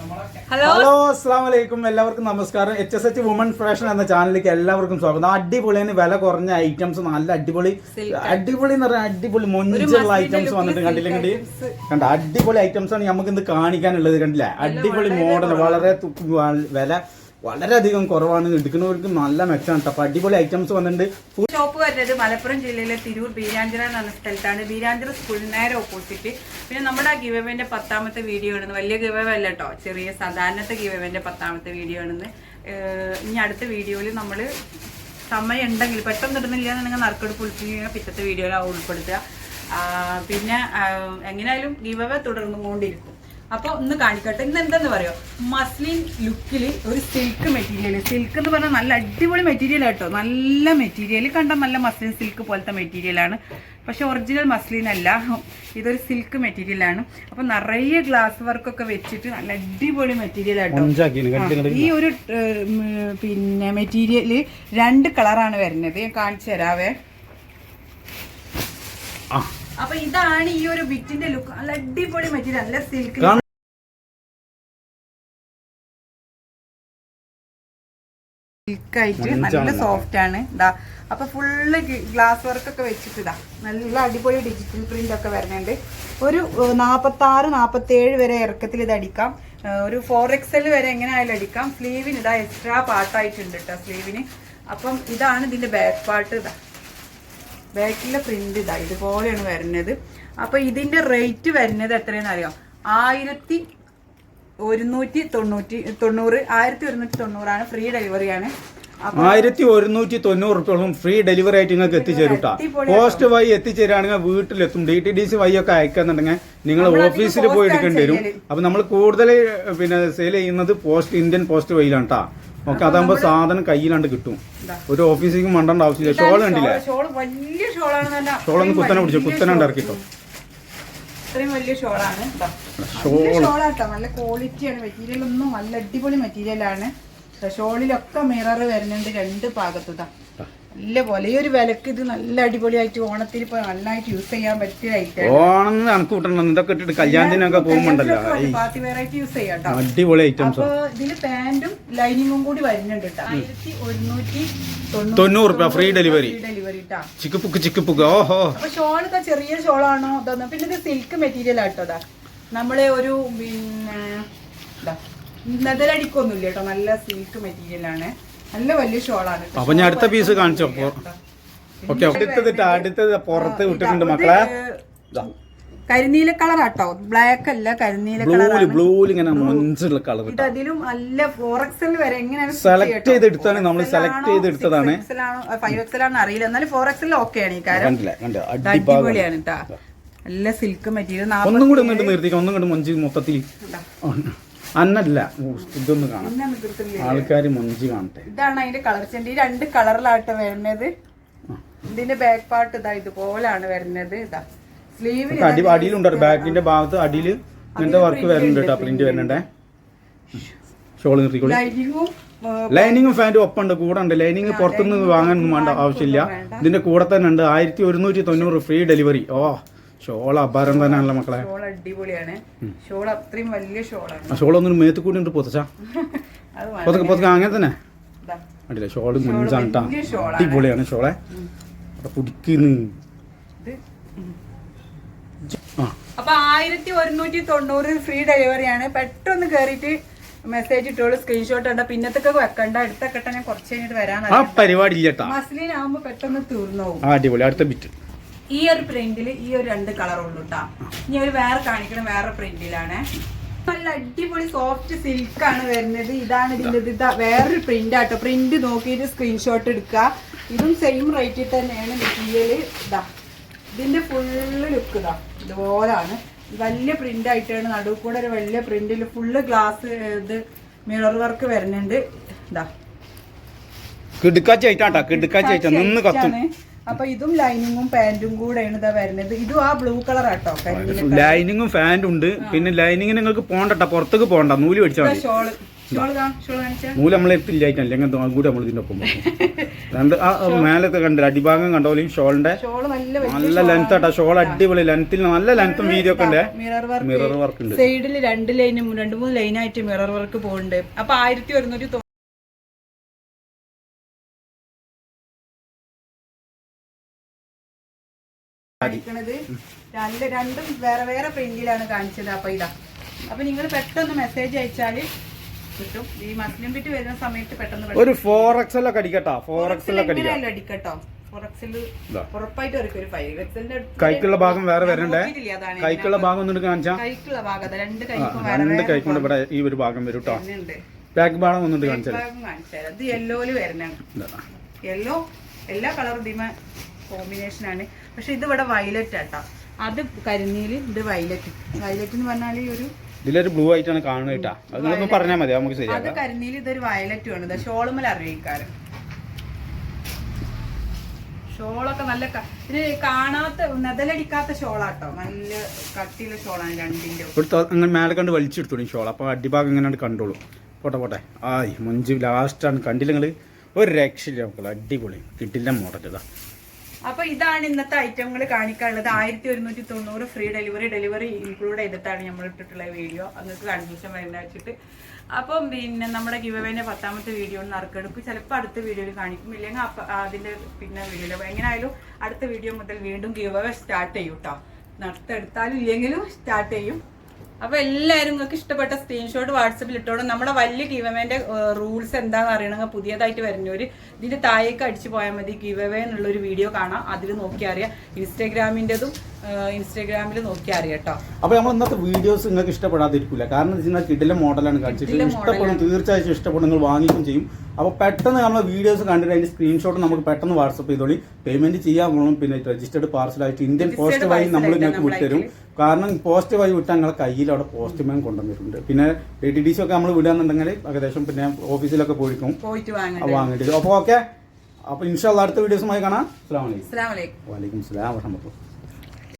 Hello? Hello അസ്സാം വലൈക്കും എല്ലാവർക്കും നമസ്കാരം. H S H woman fashion എന്ന ചാനലിലേക്ക് എല്ലാവർക്കും സ്വാഗതം. അടിപൊളിയാണ്. വില കുറഞ്ഞ ഐറ്റംസ് നല്ല അടിപൊളി. അടിപൊളി എന്ന് പറഞ്ഞാൽ അടിപൊളി മൊഞ്ചുള്ള ഐറ്റംസ് വന്നിട്ട് കണ്ടില്ല കണ്ടി? കണ്ട അടിപൊളി ഐറ്റംസ് ആണ് നമുക്ക് ഇന്ന് കാണിക്കാനുള്ളത് കണ്ടില്ല? അടിപൊളി മോഡൽ വളരെ വില വളരെയധികം കുറവാണ്. എടുക്കുന്നവർക്ക് നല്ല മെച്ചമാണ് കേട്ടോ അടിപൊളി ഐറ്റംസ് വന്നിട്ടുണ്ട്. ഷോപ്പ് വരുന്നത് മലപ്പുറം ജില്ലയിലെ തിരൂർ ബീരാഞ്ചിറ എന്ന പറഞ്ഞ സ്ഥലത്താണ്. ബീരാഞ്ചിറ സ്കൂളിന് നേരെ ഓപ്പോസിറ്റ് പിന്നെ നമ്മുടെ ഗിവവേന്റെ പത്താമത്തെ വീഡിയോ ആണെന്ന്. വലിയ ഗിവവ അല്ല കേട്ടോ ചെറിയ സാധാരണത്തെ ഗിവവേന്റെ പത്താമത്തെ വീഡിയോ ആണെന്ന്. ഇനി അടുത്ത വീഡിയോയിൽ നമ്മൾ സമയം ഉണ്ടെങ്കിൽ പെട്ടെന്ന് ഇടുന്നില്ല എന്നുണ്ടെങ്കിൽ നറുക്കെടുപ്പ് വിളിച്ചിങ്ങനെ പിറ്റത്തെ വീഡിയോയിൽ ഉൾപ്പെടുത്തുക. പിന്നെ എങ്ങനെയായാലും ഗിവവ തുടർന്നു കൊണ്ടിരിക്കും അപ്പോൾ ഒന്ന് കാണിക്കട്ടെ. ഇന്ന് എന്താന്ന് പറയോ? മസ്ലിൻ ലുക്കിൽ ഒരു സിൽക്ക് മെറ്റീരിയൽ സിൽക്ക് എന്ന് പറഞ്ഞാൽ നല്ല അടിപൊളി മെറ്റീരിയൽ കേട്ടോ നല്ല മെറ്റീരിയൽ കണ്ട നല്ല മസ്ലിൻ സിൽക്ക് പോലത്തെ മെറ്റീരിയലാണ് പക്ഷെ ഒറിജിനൽ മസ്ലിൻ അല്ല. ഇതൊരു സിൽക്ക് മെറ്റീരിയലാണ് അപ്പോൾ നിറയെ ഗ്ലാസ് വർക്കൊക്കെ വെച്ചിട്ട് നല്ല അടിപൊളി മെറ്റീരിയൽ ആട്ടോ. ഈ ഒരു പിന്നെ മെറ്റീരിയൽ രണ്ട് കളറാണ് വരുന്നത്. ഞാൻ കാണിച്ചു തരാവേ. ആ. അപ്പൊ ഇതാണ് ഈ ഒരു ബിറ്റിന്റെ ലുക്ക്. നല്ല അടിപൊളി മെറ്റീരിയൽ നല്ല സിൽക്ക്. സിൽക്കായിട്ട് സിൽക്ക് നല്ല സോഫ്റ്റ് ആണ് ഇതാ അപ്പൊ ഫുള്ള് ഗ്ലാസ് വർക്ക് ഒക്കെ വെച്ചിട്ട് ഇതാ നല്ല അടിപൊളി ഡിജിറ്റൽ പ്രിന്റ് ഒക്കെ വരുന്നുണ്ട്. ഒരു നാപ്പത്തി ആറ് നാപ്പത്തി ഏഴ് വരെ ഇറക്കത്തിൽ ഇത് അടിക്കാം. ഒരു ഫോർ എക്സൽ വരെ എങ്ങനെയായാലും അടിക്കാം. സ്ലീവിന് ഇതാ എക്സ്ട്രാ പാർട്ടായിട്ടുണ്ട് കേട്ടോ സ്ലീവിന്. അപ്പം ഇതാണ് ഇതിന്റെ ബാക്ക് പാർട്ട് ഇതാ. ബാക്കിലെ പ്രിന്റ് ഇതാ ഇതുപോലെയാണ് വരുന്നത്. അപ്പൊ ഇതിന്റെ റേറ്റ് വരുന്നത് എത്രയെന്ന് അറിയാം ആയിരത്തി ഒരുന്നൂറ്റി തൊണ്ണൂറ്റി തൊണ്ണൂറ് ആയിരത്തി ഒരുന്നൂറ്റി തൊണ്ണൂറാണ് ഫ്രീ ഡെലിവറിയാണ് ആയിരത്തി ഒരുന്നൂറ്റി തൊണ്ണൂറ് റുപ്യോളം ഫ്രീ ഡെലിവറി ആയിട്ട് നിങ്ങൾക്ക് എത്തിച്ചേരും. പോസ്റ്റ് വഴി എത്തിച്ചേരാണെങ്കിൽ വീട്ടിലെത്തും. ഡി ടി ഡി സി വഴി ഒക്കെ അയക്കാന്നുണ്ടെങ്കിൽ നിങ്ങൾ ഓഫീസിൽ പോയി എടുക്കേണ്ടി വരും. അപ്പൊ നമ്മൾ കൂടുതൽ പിന്നെ സെയിൽ ചെയ്യുന്നത് പോസ്റ്റ് ഇന്ത്യൻ പോസ്റ്റ് വഴിയിലാണ് കേട്ടോ ഓക്കെ അതാകുമ്പോൾ സാധനം കയ്യിലാണ്ട് കിട്ടും. ഒരു ഓഫീസിലേക്ക് മണ്ടേണ്ട ആവശ്യമില്ല. ഷോൾ കണ്ടില്ലേ? ഷോൾ ഒന്ന് കുത്തനെ പിടിച്ചു. കുത്തനെ ഇറക്കിട്ടോ ഇതാ. ഷോൾ. നല്ല ക്വാളിറ്റിയാണ് മെറ്റീരിയൽ ഒന്നും നല്ല അടിപൊളി മെറ്റീരിയൽ ആണ്. ഷോളിലൊക്കെ മിറർ വരുന്നുണ്ട് രണ്ട് ഭാഗത്തു. ഇതാ. നല്ല പോലെ. ഈ ഒരു വിലക്ക് ഇത് നല്ല അടിപൊളിയായിട്ട് ഓണത്തിൽ ഇപ്പൊ നന്നായിട്ട് യൂസ് ചെയ്യാൻ പറ്റിയതായിട്ട് ഓണം കണക്ക് കൂട്ടണം ഇതൊക്കെ ഇട്ടിട്ട് കല്യാണത്തിനൊക്കെ പോകുമ്പോണ്ടല്ലോ. പാർട്ടി വെറൈറ്റി യൂസ് ചെയ്യാം കേട്ടോ അടിപൊളി ഐറ്റംസ് അപ്പൊ ഇതിൽ പാന്റും ലൈനിങ്ങും കൂടി വരുന്നുണ്ട് കേട്ടോ ആയിരത്തി ഒരുന്നൂറ്റി തൊണ്ണൂറ് റുപ്യ ഫ്രീ ഡെലിവറി ഡെലിവറി ട്ടോ ചിക്ക് പുക്ക് ചിക്ക് പുക്ക് ഓഹോ. അപ്പൊ ഷോളൊക്കെ ചെറിയ ഷോളാണോ ഇതൊന്നും പിന്നെ ഇത് സിൽക്ക് മെറ്റീരിയൽ ആട്ടോ നമ്മളെ ഒരു പിന്നെ നെതലടിക്കൊന്നുമില്ല കേട്ടോ നല്ല സിൽക്ക് മെറ്റീരിയൽ ആണ്. നല്ല വലിയ ഷോളാണ്. അപ്പൊ ഞാൻ അടുത്ത പീസ് കാണിച്ചോ ഓക്കെ അടുത്തത് അടുത്തത് പുറത്ത് വിട്ടിട്ടുണ്ട് മക്കളെ. കരിനീല കളർ ആട്ടോ ബ്ലാക്ക് അല്ല കരിനീല കളർ ബ്ലൂൽ ഇങ്ങനെ മൊഞ്ചുള്ള കളർ ഇത് അതിലും നല്ല ഫോർ എക്സൽ വരെ എങ്ങനെയാണ് സെലക്ട് ചെയ്ത് എടുത്താണ് നമ്മൾ സെലക്ട് ചെയ്ത് എടുത്തതാണ് ഫൈവ് എക്സൽ ആണോ അറിയില്ല. എന്നാലും ഫോർ എക്സൽ ഓക്കെ ആണ് ഈ കാര്യം. അടിപൊളിയാണ് കേട്ടാ നല്ല സിൽക്ക് മെറ്റീരിയൽ ഒന്നും കൂടെ നിർത്തിക്കാം ഒന്നും കൂടെ മൊഞ്ചി മൊത്തത്തിൽ. അന്നല്ല ഇതൊന്ന് കാണാം. ആൾക്കാർ മുഞ്ചി കാണട്ടെ. ഇതാണ് അതിന്റെ കളർ ചെണ്ടി. രണ്ട് കളറിലായിട്ട് വരുന്നത്. ഇതിന്റെ ബാക്ക് പാർട്ട് ഇതാ ഇതുപോലാണ് വരുന്നത്. ഇതാ. സ്ലീവ് അടി അടിയിലുണ്ട്. ബാക്കിന്റെ ഭാഗത്ത് അടിയിൽ ഇങ്ങനത്തെ വർക്ക് വരുന്നുണ്ട് കേട്ടോ പ്രിന്റ് വരുന്നുണ്ടേ. ഷോൾ നിർത്തിക്കോളൂ. ലൈനിങ്ങും ലൈനിങ്ങും ഫാന്റും ഒപ്പം ഉണ്ട് കൂടെ ഉണ്ട്. ലൈനിങ് പുറത്തുനിന്ന് വാങ്ങാൻ വേണ്ട ആവശ്യമില്ല. ഇതിന്റെ കൂടെ തന്നെ ഉണ്ട്. ആയിരത്തി ഒരുന്നൂറ്റി തൊണ്ണൂറ് ഫ്രീ ഡെലിവറി ഓ. ഷോൾ അപാരം തന്നെയാണല്ലോ മക്കളെ. ഷോൾ അടിപൊളിയാണ്. ഷോൾ അത്രയും വലിയ ഷോളാണ്. ഷോൾ ഒന്നും മേത്ത് കൂടി ഉണ്ട് പൊത്തച്ചാ അങ്ങനെ തന്നെ. അടിയില്ല ഷോൾ മുഞ്ചാണ് കേട്ടോ. അടിപൊളിയാണ് ഷോളെ. കുടിക്കുന്നു. അപ്പൊ ആയിരത്തി ഒരുന്നൂറ്റി തൊണ്ണൂറ് ഫ്രീ ഡെലിവറിയാണ് പെട്ടെന്ന് കയറിയിട്ട് മെസ്സേജ് ഇട്ടോളൂ സ്ക്രീൻഷോട്ട് ഉണ്ട് പിന്നത്തൊക്കെ വെക്കണ്ട. അടുത്തൊക്കെ ഞാൻ കുറച്ച് കഴിഞ്ഞിട്ട് വരാൻ പരിപാടി കേട്ടാ പെട്ടെന്ന് തീർന്നു അടിപൊളി. അടുത്ത ബിറ്റ് ഈ ഒരു പ്രിന്റിൽ ഈ ഒരു രണ്ട് കളർ ഉള്ളൂ കേട്ടാ ഇനി ഒരു വേറെ കാണിക്കണം വേറെ പ്രിന്റിലാണ് നല്ല അടിപൊളി സോഫ്റ്റ് സിൽക്ക് ആണ് വരുന്നത്. ഇതാണ് ഇതിന്റെ ഇത് വേറൊരു പ്രിന്റ് ആട്ടോ പ്രിന്റ് നോക്കിയിട്ട് സ്ക്രീൻഷോട്ട് എടുക്കുക. ഇതും സെയിം റേറ്റിൽ തന്നെയാണ് മെറ്റീരിയൽ ഇതാ. ഇതിന്റെ ഫുള്ള് ലുക്ക് ഇതാ. ഇതുപോലാണ്. വലിയ പ്രിന്റ് ആയിട്ടാണ്. നടുവ് കൂടെ ഒരു വലിയ പ്രിന്റിൽ ഫുള്ള് ഗ്ലാസ് ഇത് മിറർ വർക്ക് വരുന്നുണ്ട്. ഇതാ. കിടുക്കാച്ചി ആയിട്ടാ കിടുക്കാച്ചി ആയിട്ടാ. നിന്ന് കത്തും. അപ്പൊ ഇതും ലൈനിങ്ങും പാന്റും കൂടെയാണ് ഇതാ വരുന്നത്. ഇതും ആ ബ്ലൂ കളർ ആട്ടോ ലൈനിങ്ങും പാന്റും ഉണ്ട് പിന്നെ ലൈനിങ്ങിന് നിങ്ങൾക്ക് പോണ്ടട്ടോ പുറത്തേക്ക് പോണ്ട നൂൽ മേടിച്ചാൽ മതി. ഷോൾ. നൂൽ നമ്മളെ എത്തില്ലായിട്ടല്ല എങ്ങനെ കൂടി നമ്മൾ ഒപ്പം. രണ്ട് ആ മേലത്തെ കണ്ടില്ല അടിഭാഗം കണ്ടോ ഷോളിന്റെ? ഷോൾ നല്ല ലെങ്ത് ആട്ടാ ഷോൾ അടിപൊളി ലെങ്ത്തിൽ നല്ല ലെങ്ത്തും വീതി ഒക്കെ ഉണ്ട്. മിറർ വർക്ക് മിറർ വർക്ക് ഉണ്ട്. സൈഡിൽ രണ്ട് ലൈനും രണ്ട് മൂന്ന് ലൈനായിട്ട് മിറർ വർക്ക് പോകുന്നുണ്ട് അപ്പൊ ആയിരത്തി ഒരുന്നൂറ്റി കാണിക്കണത് രണ്ട് രണ്ടും വേറെ വേറെ പ്രിന്റിലാണ് കാണിച്ചത്. അപ്പൊ ഇതാ. അപ്പൊ നിങ്ങൾ പെട്ടെന്ന് മെസ്സേജ് അയച്ചാൽ കിട്ടും. ഈ മസ്ലിം പിറ്റ് വരുന്ന സമയത്ത് പെട്ടെന്ന് ഒരു ഫോർ എക്സ് അടിക്കട്ടാ. ഫോർ എക്സ് അടിക്കട്ടോ? കൈക്കുള്ള ഭാഗം വേറെ വരണ്ടേ? കൈക്കുള്ള ഭാഗം ഒന്നും കാണിച്ചാ. രണ്ട് കൈക്കൊണ്ട് ഇവിടെ ഈ ഒരു ഭാഗം വരും കേട്ടോ ബാക്ക് ഭാഗം ഒന്നും കാണിച്ചാൽ യെല്ലോയിൽ വരണം. യെല്ലോ എല്ലാ കളർ ആണ്. പക്ഷെ ഇത് ഇവിടെ വയലറ്റ് ആട്ടോ. അത് കരിനീൽ ഇത് വയലറ്റ് വയലറ്റ് എന്ന് പറഞ്ഞാൽ ഈ ഒരു ഇതിലൊരു ബ്ലൂ ആയിട്ടാണ് കാണുന്നത് കേട്ടാ. അത് നിങ്ങളൊന്ന് പറഞ്ഞാൽ മതി നമുക്ക് അത് ശരിയാക്കാം കരിനീൽ ഇതൊരു വയലറ്റ് ആണ്. ഷോളുമൽ അറിയിക്കാറ് ഷോളൊക്കെ നല്ല ഇത് കാണാത്ത നെതലടിക്കാത്ത ഷോളാട്ടോ. നല്ല കട്ടിയുള്ള ഷോളാണ് രണ്ടിന്റെ ഒരു മേലെ കണ്ട് വലിച്ചെടുത്തോളൂ ഷോൾ അപ്പോൾ അടിഭാഗം ഇങ്ങനെ കണ്ടോളൂ. പോട്ടെ പോട്ടെ. ആയി മഞ്ച് ലാസ്റ്റാണ് കണ്ടില്ല നിങ്ങൾ ഒരു രക്ഷയില്ല നമുക്ക് അടിപൊളി. കിട്ടില്ല മോഡൽ ഇതാ. അപ്പൊ ഇതാണ് ഇന്നത്തെ ഐറ്റങ്ങൾ കാണിക്കാനുള്ളത്. ആയിരത്തി ഒരുന്നൂറ്റി തൊണ്ണൂറ് ഫ്രീ ഡെലിവറി ഡെലിവറി ഇൻക്ലൂഡ് ചെയ്തിട്ടാണ് നമ്മൾ ഇട്ടിട്ടുള്ള വീഡിയോ നിങ്ങൾക്ക് കൺഫ്യൂഷൻ വരുന്ന വെച്ചിട്ട്. അപ്പം പിന്നെ നമ്മുടെ ഗിവവേന്റെ പത്താമത്തെ വീഡിയോ നറുക്കെടുപ്പ്. ചിലപ്പോൾ അടുത്ത വീഡിയോയിൽ കാണിക്കും. ഇല്ലെങ്കിൽ അപ്പ അതിന്റെ പിന്നെ വീഡിയോയിൽ എങ്ങനെയായാലും അടുത്ത വീഡിയോ മുതൽ വീണ്ടും ഗിവവേ സ്റ്റാർട്ട് ചെയ്യും കേട്ടോ നറുത്തെടുത്താലും ഇല്ലെങ്കിലും സ്റ്റാർട്ട് ചെയ്യും. അപ്പൊ എല്ലാവരും നിങ്ങൾക്ക് ഇഷ്ടപ്പെട്ട സ്ക്രീൻഷോട്ട് വാട്സപ്പിൽ ഇട്ടോളും. നമ്മുടെ വലിയ ഗിവവേന്റെ റൂൾസ് എന്താണെന്ന് അറിയണമെങ്കിൽ പുതിയതായിട്ട് വരുന്നവര് ഇതിന്റെ താഴേക്ക് അടിച്ചു പോയാൽ മതി. ഗിവവേ എന്നുള്ള ഒരു വീഡിയോ കാണാം. അതിൽ നോക്കി അറിയാം ഇൻസ്റ്റാഗ്രാമിന്റെതും ഇൻസ്റ്റാഗ്രാമിൽ നോക്കി അറിയാം കേട്ടോ അപ്പോൾ നമ്മൾ ഇന്നത്തെ വീഡിയോസ് നിങ്ങൾക്ക് ഇഷ്ടപ്പെടാതിരിക്കില്ല കാരണം എന്ന് വെച്ചാൽ കിടില മോഡലാണ് കാണിച്ചിട്ട് ഇഷ്ടപ്പെടും തീർച്ചയായും ഇഷ്ടപ്പെടും നിങ്ങൾ വാങ്ങിക്കും ചെയ്യും. അപ്പോൾ പെട്ടെന്ന് നമ്മൾ വീഡിയോസ് കണ്ടിട്ട് അതിന്റെ സ്ക്രീൻഷോട്ട് നമുക്ക് പെട്ടെന്ന് വാട്സപ്പ് ചെയ്തോളി. പേയ്മെന്റ് ചെയ്യാൻ പോകണം പിന്നെ രജിസ്റ്റേർഡ് പാർസലായിട്ട് ഇന്ത്യൻ പോസ്റ്റ് വഴി നമ്മൾ നിങ്ങൾക്ക് വിട്ടുതരും. കാരണം പോസ്റ്റ് വഴി വിട്ടാൽ നിങ്ങളെ കയ്യിൽ അവിടെ പോസ്റ്റ് മാൻ കൊണ്ടുവന്നിട്ടുണ്ട്. പിന്നെ ഡി ടി ഡി സി ഒക്കെ നമ്മൾ വിടാന്നുണ്ടെങ്കിൽ ഏകദേശം പിന്നെ ഓഫീസിലൊക്കെ അപ്പോൾ വാങ്ങണ്ടേ അപ്പോൾ ഓക്കെ അപ്പോൾ ഇൻഷാല്ല അടുത്ത വീഡിയോസുമായി കാണാം. അസ്സാം വലൈക്കും വലൈക്കും സ്ലാം വർഹമത്തുള്ള